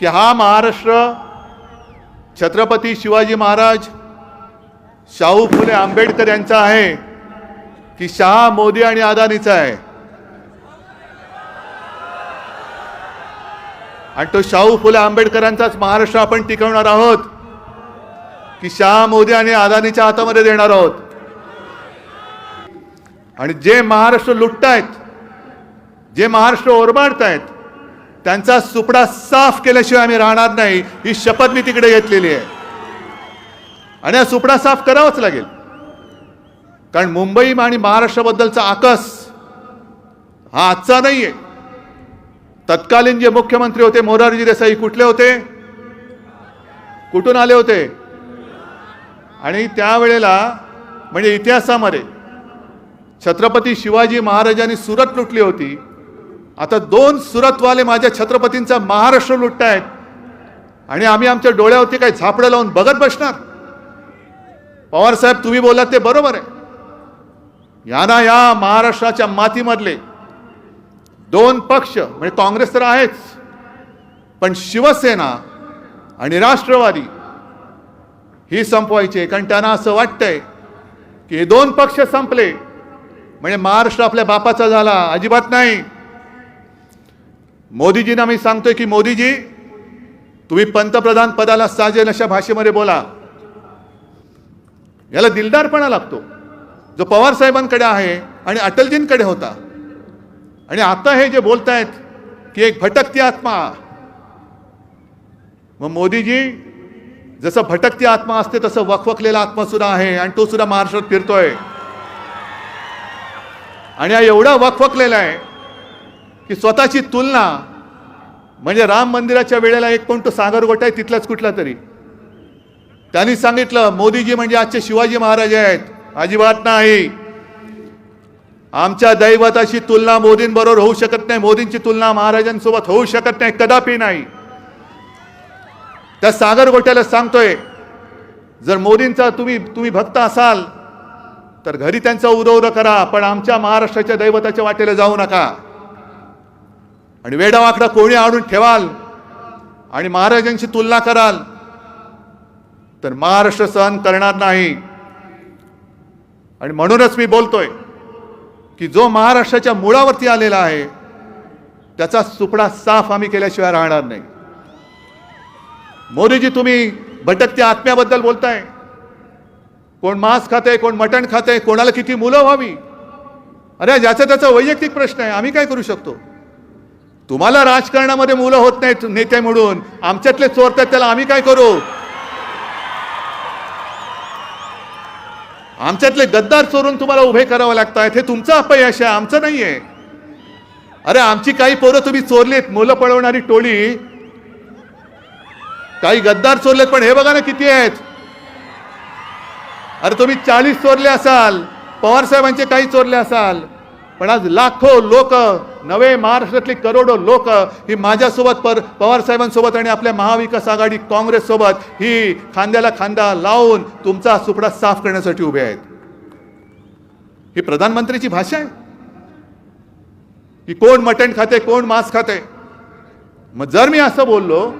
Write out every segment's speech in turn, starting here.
की हा महाराष्ट्र छत्रपती शिवाजी महाराज शाहू फुले आंबेडकर यांचा आहे की शहा मोदी आणि अदानीचा आहे. आणि तो शाहू फुले आंबेडकरांचाच महाराष्ट्र आपण टिकवणार आहोत की शहा मोदी आणि अदानीच्या हातामध्ये देणार आहोत. आणि जे महाराष्ट्र लुटतायत जे महाराष्ट्र ओरबाडतायत त्यांचा सुपडा साफ केल्याशिवाय आम्ही राहणार नाही. ही शपथ मी तिकडे घेतलेली आहे. आणि हा सुपडा साफ करावाच लागेल. कारण मुंबई आणि महाराष्ट्राबद्दलचा आकस हा आजचा नाही आहे तत्कालीन जे मुख्यमंत्री होते मोरारजी देसाई कुठले होते? कुठून आले होते? आणि त्यावेळेला म्हणजे इतिहासामध्ये छत्रपती शिवाजी महाराजांनी सुरत लुटली होती. आता दोन सुरतवाले माझ्या छत्रपतींचा महाराष्ट्र लुटतायत. आणि आम्ही आमच्या डोळ्यावरती काही झापडं लावून बघत बसणार. पवार साहेब तुम्ही बोलात ते बरोबर आहे. यांना या महाराष्ट्राच्या मातीमधले दोन पक्ष म्हणजे काँग्रेस तर आहेच पण शिवसेना आणि राष्ट्रवादी ही संपवायची कारण त्यांना असं वाटतंय की हे दोन पक्ष संपले. म्हणजे महाराष्ट्र आपल्या बापाचा झाला अजिबात नाही. मोदीजींना मी सांगतोय की मोदीजी तुम्ही पंतप्रधान पदाला साजेल अशा भाषेमध्ये बोला. याला दिलदारपणा लागतो. जो पवार साहेबांकडे आहे आणि अटलजींकडे होता. आणि आता हे जे बोलतायत की एक भटकती आत्मा. मग मोदीजी जसं भटकती आत्मा असते तसं वखवकलेला आत्मा सुद्धा आहे आणि तो सुद्धा महाराष्ट्रात फिरतोय. आणि हा एवढा वखवकलेला आहे की स्वतःची तुलना म्हणजे राम मंदिराच्या वेळेला एक कोण तो सागरगोटा आहे तिथलाच कुठला तरी. त्यांनी सांगितलं मोदीजी म्हणजे आजचे शिवाजी महाराज आहेत अजिबात नाही. आमच्या दैवताची तुलना मोदींबरोबर होऊ शकत नाही मोदींची तुलना महाराजांसोबत होऊ शकत नाही कदापि नाही. त्या सागर गोट्याला सांगतोय जर मोदींचा तुम्ही तुम्ही भक्त असाल तर घरी त्यांचा उदौर करा पण आमच्या महाराष्ट्राच्या दैवताच्या वाटेला जाऊ नका. आणि वेडावाकडा कोणी आणून ठेवाल आणि महाराजांची तुलना कराल तर महाराष्ट्र सहन करणार नाही. आणि म्हणूनच मी बोलतोय की जो महाराष्ट्राच्या मुळावरती आलेला आहे त्याचा सुपडा साफ आम्ही केल्याशिवाय राहणार नाही. मोदीजी तुम्ही भटकत्या आत्म्याबद्दल बोलताय. कोण मांस खाते कोण मटण खाते कोणाला किती मुलं व्हावी? अरे ज्याचा त्याचा वैयक्तिक प्रश्न आहे. आम्ही काय करू शकतो? तुम्हाला राजकारणामध्ये मुलं होत नाहीत नेते म्हणून. आमच्यातले चोरतात त्याला आम्ही काय करू? आमच्यातले गद्दार चोरून तुम्हाला उभे करावं लागतात हे तुमचं अपयश आहे आमचं नाही आहे. अरे आमची काही पोरं तुम्ही चोरलीत मुलं पळवणारी टोळी. काही गद्दार चोरलेत पण हे बघा ना किती आहेत. अरे तुम्ही चाळीस चोरले असाल पवार साहेबांचे काही चोरले असाल. पण आज लाखो लोक नवे महाराष्ट्रातली करोडो लोक ही माझ्यासोबत पर पवार साहेबांसोबत आणि आपल्या महाविकास आघाडी काँग्रेससोबत ही खांद्याला खांदा लावून तुमचा सुपडा साफ करण्यासाठी उभे आहेत. ही प्रधानमंत्रीची भाषा आहे. की कोण मटण खाते कोण मांस खाते? मग जर मी असं बोललो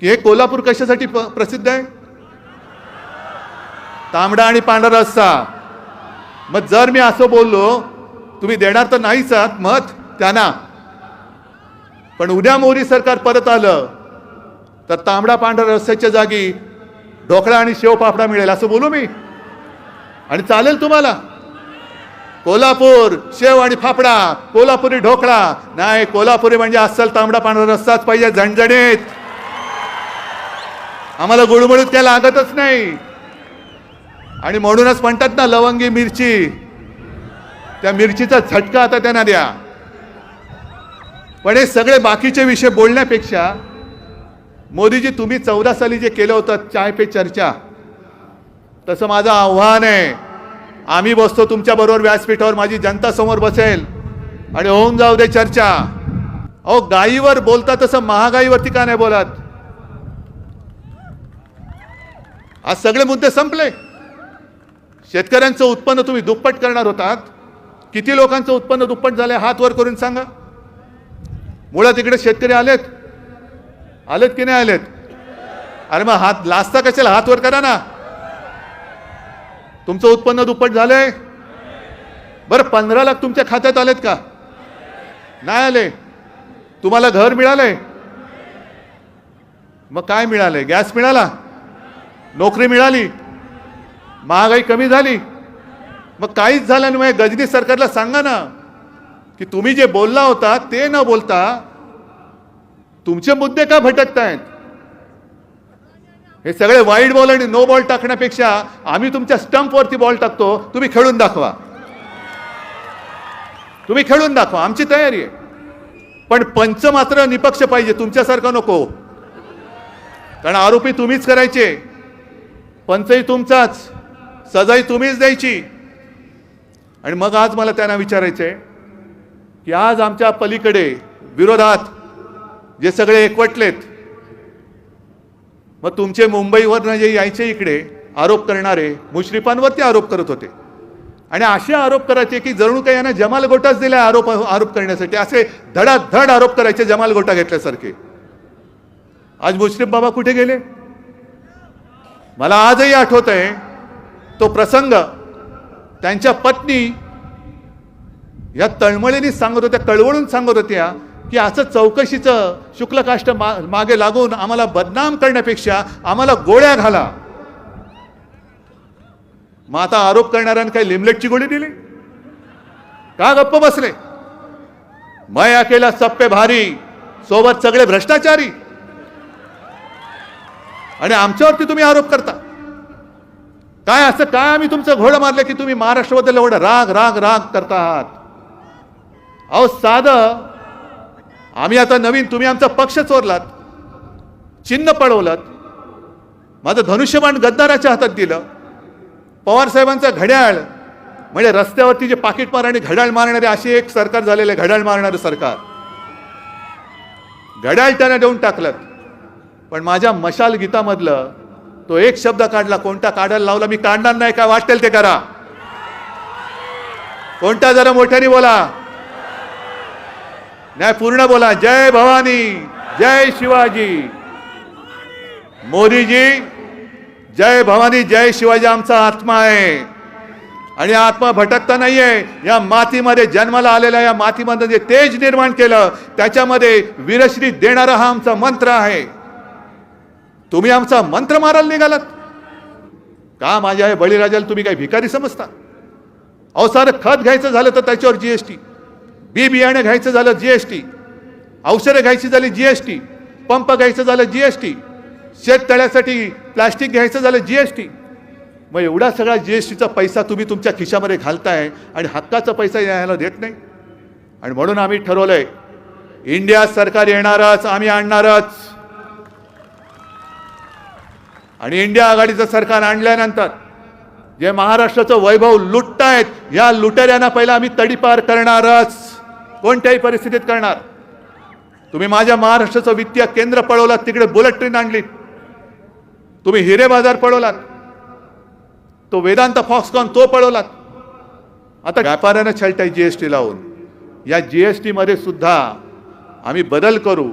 की हे कोल्हापूर कशासाठी प- प्रसिद्ध आहे? तांबडा आणि पांढरा रस्सा. मग जर मी असं बोललो तुम्ही देणार तर नाहीच आहात मत त्यांना. पण उद्या मोरी सरकार परत आलं तर तांबडा पांढरा रस्त्याच्या जागी ढोकळा आणि शेवपापडा मिळेल असं बोलू मी. आणि चालेल तुम्हाला. कोल्हापूर शेव आणि फाफडा कोल्हापुरी ढोकळा. नाही कोल्हापुरी म्हणजे अस्सल तांबडा पांढरा रस्ताच पाहिजे झणझणीत. आम्हाला गुळमुळीत काय लागतच नाही. आणि म्हणूनच म्हणतात ना लवंगी मिरची. त्या मिरचीचा झटका आता त्यांना द्या. पण हे सगळे बाकीचे विषय बोलण्यापेक्षा मोदीजी तुम्ही चौदा साली जे केलं होतं चाय पे चर्चा तसं माझं आव्हान आहे. आम्ही बसतो तुमच्याबरोबर व्यासपीठावर माझी जनता समोर बसेल आणि होऊन जाऊ दे चर्चा. अहो गाईवर बोलता तसं महागाईवरती का नाही बोलत? आज सगळे मुद्दे संपले. शेतकऱ्यांचं उत्पन्न तुम्ही दुप्पट करणार होतात. किती लोकांचं उत्पन्न दुप्पट झालंय हात वर करून सांगा. मुळात इकडे शेतकरी आलेत. आलेत की नाही आलेत? अरे मग हात लाजता कशाला? हात वर करा ना. तुमचं उत्पन्न दुप्पट झालंय. बरं पंधरा लाख तुमच्या खात्यात आलेत का? नाही आले. तुम्हाला घर मिळालंय? मग काय मिळालंय? गॅस मिळाला? नोकरी मिळाली? महागाई कमी झाली? मग काहीच झालं नाही. गजनी सरकारला सांगा ना की तुम्ही जे बोलला होता ते न बोलता तुमचे मुद्दे का भटकतायत? हे सगळे वाईट बॉल आणि नो बॉल टाकण्यापेक्षा आम्ही तुमच्या स्टंपवरती बॉल टाकतो. तुम्ही खेळून दाखवा. तुम्ही खेळून दाखवा. आमची तयारी आहे. पण पंच मात्र निपक्ष पाहिजे. तुमच्यासारखं नको. कारण आरोपी तुम्हीच करायचे. पंचही तुमचाच. सजाही तुम्हीच द्यायची. आणि मग आज मला त्यांना विचारायचं आहे की आज आमच्या पलीकडे विरोधात जे सगळे एकवटलेत मग तुमचे मुंबईवरनं जे यायचे इकडे आरोप करणारे मुश्रीफांवरती आरोप करत होते. आणि असे आरोप करायचे की जणू काही यांना जमाल गोटाच दिला आरोप आरोप करण्यासाठी असे धडाधड आरोप करायचे जमाल गोटा घेतल्यासारखे. आज मुश्रीफ बाबा कुठे गेले? मला आजही आठवत आहे तो प्रसंग त्यांच्या पत्नी या तळमळीने सांगत होत्या कळवळून सांगत होत्या की असं चौकशीचं शुक्लकाष्ट मा मागे लागून आम्हाला बदनाम करण्यापेक्षा आम्हाला गोळ्या घाला. मग आता आरोप करणाऱ्यांनी काही लिमलेटची गोळी दिली? का गप्प बसले? मैं अकेला सप्पे भारी सोबत सगळे भ्रष्टाचारी. आणि आमच्यावरती तुम्ही आरोप करता. काय असं काय आम्ही तुमचं घोडं मारलं की तुम्ही महाराष्ट्राबद्दल एवढं राग राग राग करता आहात अहो साधं आम्ही आता नवीन तुम्ही आमचा पक्ष चोरलात चिन्ह पळवलात माझं धनुष्यबाण गद्दाराच्या हातात दिलं. पवारसाहेबांचं घड्याळ म्हणजे रस्त्यावरती जे पाकिट मार आणि घड्याळ मारणारे असे एक सरकार झालेलं आहे घड्याळ मारणारं सरकार. घड्याळ त्यांना देऊन टाकलं पण माझ्या मशाल गीतामधलं तो एक शब्द काढला कोणता काढायला लावला मी काढणार नाही काय वाटेल ते करा. कोणता जरा मोठ्याने बोला. नाही पूर्ण बोला. जय भवानी जय शिवाजी. मोदीजी जय भवानी जय शिवाजी आमचा आत्मा आहे. आणि आत्मा भटकता नाहीये. या मातीमध्ये जन्माला आलेल्या या मातीमध्ये जे तेज निर्माण केलं त्याच्यामध्ये वीरश्री देणारा हा आमचा मंत्र आहे. तुम्ही आमचा मंत्र मारायला निघालात. का माझ्या या बळीराजाला तुम्ही काही भिकारी समजता? अहो सारं खत घ्यायचं झालं तर त्याच्यावर जीएसटी बी बियाणं घ्यायचं झालं जीएसटी औषधं घ्यायची झाली जीएसटी पंप घ्यायचं झालं जीएसटी शेततळ्यासाठी प्लास्टिक घ्यायचं झालं जीएसटी मग एवढा सगळा जीएसटीचा पैसा तुम्ही तुमच्या खिशामध्ये घालताय आणि हक्काचा पैसा यायला देत नाही. आणि म्हणून आम्ही ठरवलंय इंडिया सरकार येणारच आम्ही आणणारच. आणि इंडिया आघाडीचं सरकार आणल्यानंतर जे महाराष्ट्राचं वैभव लुटतायत या लुटेऱ्यांना पहिला आम्ही तडीपार करणारच. कोणत्याही परिस्थितीत करणार. तुम्ही माझ्या महाराष्ट्राचं वित्तीय केंद्र पळवलात तिकडे बुलेट ट्रेन आणली तुम्ही हिरे बाजार पळवलात. तो वेदांत फॉक्सकॉन तो पळवलात. आता व्यापाऱ्यानं छलटाय जी एस टी लावून. या जी एस टीमध्ये सुद्धा आम्ही बदल करू.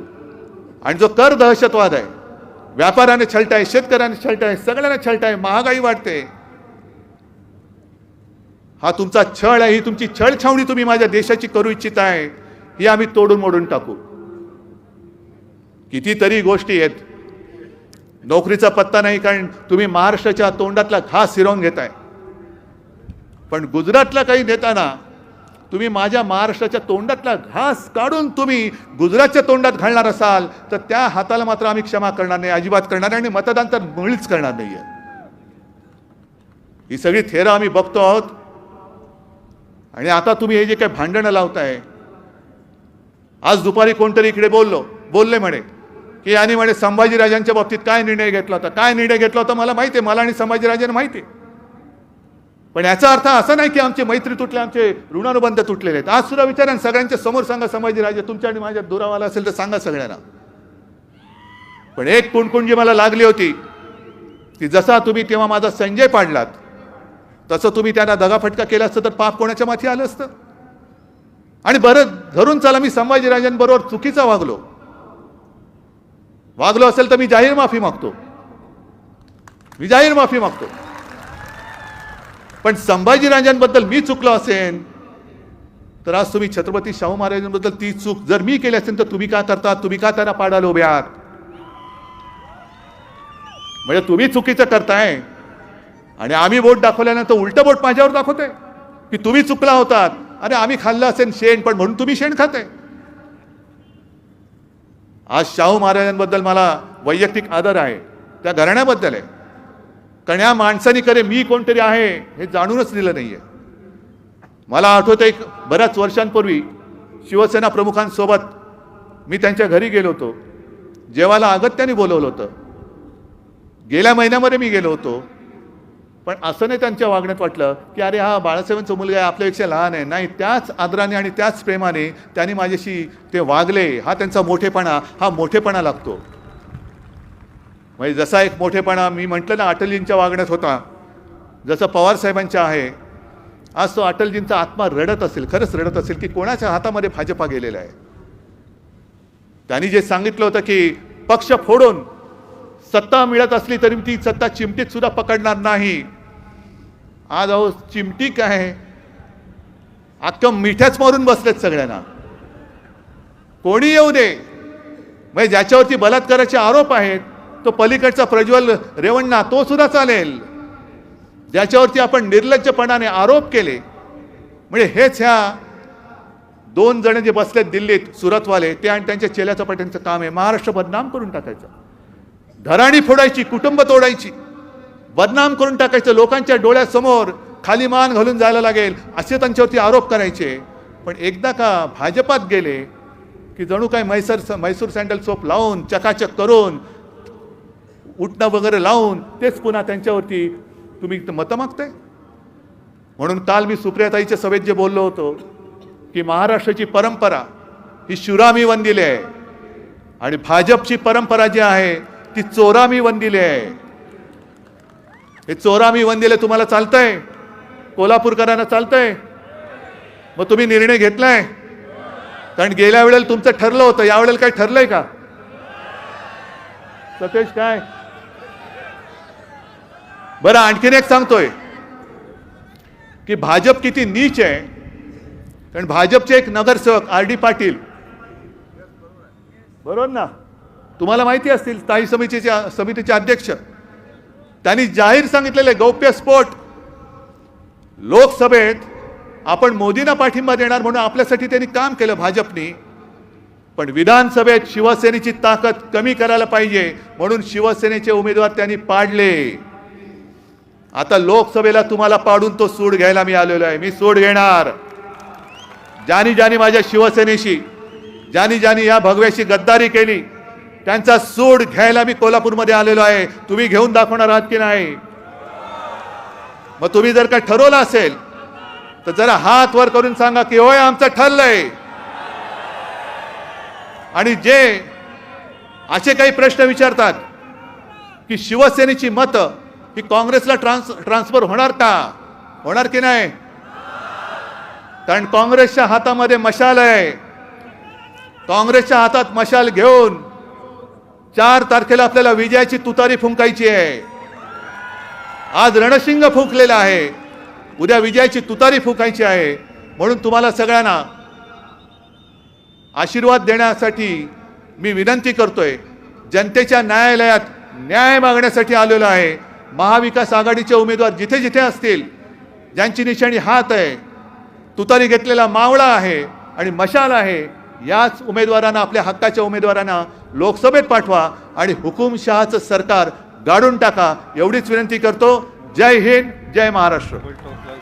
आणि जो कर दहशतवाद आहे व्यापाराने छलट आहे शेतकऱ्याने छलटाय सगळ्यांना छलटाय महागाई वाढते. हा तुमचा छळ आहे ही तुमची छळ छावणी तुम्ही माझ्या देशाची करू इच्छित आहे ही आम्ही तोडून मोडून टाकू. कितीतरी गोष्टी आहेत. नोकरीचा पत्ता नाही कारण तुम्ही महाराष्ट्राच्या तोंडातला घास हिरवून घेताय. पण गुजरातला काही नेताना तुम्ही माझ्या महाराष्ट्राच्या तोंडातला घास काढून तुम्ही गुजरातच्या तोंडात घालणार असाल तर त्या हाताला मात्र आम्ही क्षमा करणार नाही अजिबात करणार नाही आणि मतदान तर मुळीच करणार नाही आहे ही सगळी थेरं आम्ही बघतो आहोत. आणि आता तुम्ही हे जे काही भांडणं लावताय आज दुपारी कोणतरी इकडे बोललो बोलले म्हणे की यांनी म्हणे संभाजीराजांच्या बाबतीत काय निर्णय घेतला होता? काय निर्णय घेतला होता? मला माहिती आहे मला आणि संभाजीराजांना माहिती आहे. पण याचा अर्थ असा नाही की आमचे मैत्री तुटले आमचे ऋणानुबंध तुटलेले आहेत. आज सुद्धा विचारा आणि सगळ्यांच्या समोर सांगा संभाजीराजे तुमच्या आणि माझ्या दुरावाला असेल तर सांगा सगळ्यांना. पण एक कुणकुणजी मला लागली होती की जसा तुम्ही तेव्हा माझा संजय पाडलात तसं तुम्ही त्यांना दगाफटका केला असतं तर पाप कोणाच्या माथी आलं असतं? आणि बरं धरून चला मी संभाजीराजांबरोबर चुकीचा वागलो. वागलो असेल तर मी जाहीर माफी मागतो. मी जाहीर माफी मागतो. पण संभाजीराजांबद्दल मी चुकलो असेन तर आज तुम्ही छत्रपती शाहू महाराजांबद्दल ती चूक जर मी केली असेल तर तुम्ही का करता? तुम्ही का त्यांना पाडायला उभ्यात म्हणजे तुम्ही चुकीचं करताय. आणि आम्ही बोट दाखवल्यानंतर उलटं बोट माझ्यावर दाखवते की तुम्ही चुकला होतात. अरे आम्ही खाल्लं असेल शेण पण म्हणून तुम्ही शेण खाते आज शाहू महाराजांबद्दल मला वैयक्तिक आदर आहे. त्या घराण्याबद्दल आहे. कारण या माणसाने करे मी कोणतरी आहे हे जाणूनच दिलं नाही आहे मला आठवतं एक बऱ्याच वर्षांपूर्वी शिवसेना प्रमुखांसोबत मी त्यांच्या घरी गेलो होतो. जेवायला अगत्याने बोलवलं होतं. गेल्या महिन्यामध्ये मी गेलो होतो. पण असं नाही त्यांच्या वागण्यात वाटलं की अरे हा बाळासाहेबांचा मुलगा आहे आपल्यापेक्षा लहान आहे. नाही त्याच आदराने आणि त्याच प्रेमाने त्यांनी माझ्याशी ते वागले. हा त्यांचा मोठेपणा हा मोठेपणा लागतो. म्हणजे जसा एक मोठेपणा मी म्हटलं ना अटलजींच्या वागण्यात होता. जसं पवारसाहेबांच्या आहे आज तो अटलजींचा आत्मा रडत असेल खरंच रडत असेल की कोणाच्या हातामध्ये भाजपा गेलेला आहे? त्यांनी जे सांगितलं होतं की पक्ष फोडून सत्ता मिळत असली तरी ती सत्ता चिमटीत सुद्धा पकडणार नाही. आज अहो चिमटी काय? अख्खं मिठ्याच मारून बसलेत सगळ्यांना. कोणी येऊ दे? म्हणजे ज्याच्यावरती बलात्काराचे आरोप आहेत तो पलीकडचा प्रज्वल रेवण्णा तो सुद्धा चालेल. ज्याच्यावरती आपण निर्लज्जपणाने आरोप केले म्हणजे हेच ह्या दोन जण जे बसलेत दिल्लीत सुरतवाले ते आणि त्यांच्या चेल्याचं पाट्यांचं काम आहे. महाराष्ट्र बदनाम करून टाकायचं. धराणी फोडायची कुटुंब तोडायची बदनाम करून टाकायचं लोकांच्या डोळ्यासमोर खाली मान घालून जायला लागेल असे त्यांच्यावरती आरोप करायचे. पण एकदा का भाजपात गेले की जणू काय मैसूर मैसूर सँडल सोप लावून चकाचक करून उठणं वगैरे लावून तेच पुन्हा त्यांच्यावरती तुम्ही मतं मागताय? म्हणून काल मी सुप्रियाताईच्या सभेत जे बोललो होतो की महाराष्ट्राची परंपरा ही शुरामी वंदिली आहे आणि भाजपची परंपरा जी आहे ती चोरामी वंदिली आहे. हे चोरामी वंदिले तुम्हाला चालतंय? कोल्हापूरकरांना चालतंय? मग तुम्ही निर्णय घेतलाय? कारण गेल्या वेळेला तुमचं ठरलं होतं यावेळेला काय ठरलंय का? सतेश काय? बरं आणखीन एक सांगतोय की भाजप किती नीच आहे. कारण भाजपचे एक नगरसेवक आर डी पाटील. बरोबर ना? तुम्हाला माहिती असतील स्थायी समितीचे समितीचे अध्यक्ष. त्यांनी जाहीर सांगितलेले गौप्यस्फोट लोकसभेत आपण मोदींना पाठिंबा देणार म्हणून आपल्यासाठी त्यांनी काम केलं भाजपनी. पण विधानसभेत शिवसेनेची ताकद कमी करायला पाहिजे म्हणून शिवसेनेचे उमेदवार त्यांनी पाडले. आता लोकसभेला तुम्हाला पाडून तो सूड घ्यायला मी आलेलो आहे. मी सूड घेणार. ज्यानी ज्यानी माझ्या शिवसेनेशी ज्यानी ज्यानी या भगव्याशी गद्दारी केली त्यांचा सूड घ्यायला मी कोल्हापूरमध्ये आलेलो आहे. तुम्ही घेऊन दाखवणार आहात की नाही? मग तुम्ही जर का ठरवलं असेल तर जरा हात वर करून सांगा की होय आमचं ठरलंय. आणि जे असे काही प्रश्न विचारतात की शिवसेनेची मतं ही काँग्रेसला ट्रान्स ट्रान्सफर होणार का? होणार की नाही? कारण काँग्रेसच्या हातामध्ये मशाल आहे. काँग्रेसच्या हातात मशाल घेऊन चार तारखेला आपल्याला विजयाची तुतारी फुंकायची आहे. आज रणशिंग फुंकलेला आहे. उद्या विजयाची तुतारी फुंकायची आहे. म्हणून तुम्हाला सगळ्यांना आशीर्वाद देण्यासाठी मी विनंती करतोय. जनतेच्या न्यायालयात न्याय मागण्यासाठी आलेलो आहे. महाविकास आघाडीचे उमेदवार जिथे जिथे असतील ज्यांची निशाणी हात आहे तुतारी घेतलेला मावळा आहे आणि मशाल आहे याच उमेदवारांना आपल्या हक्काच्या उमेदवारांना लोकसभेत पाठवा आणि हुकुमशहाचं सरकार गाडून टाका. एवढीच विनंती करतो. जय हिंद जय महाराष्ट्र.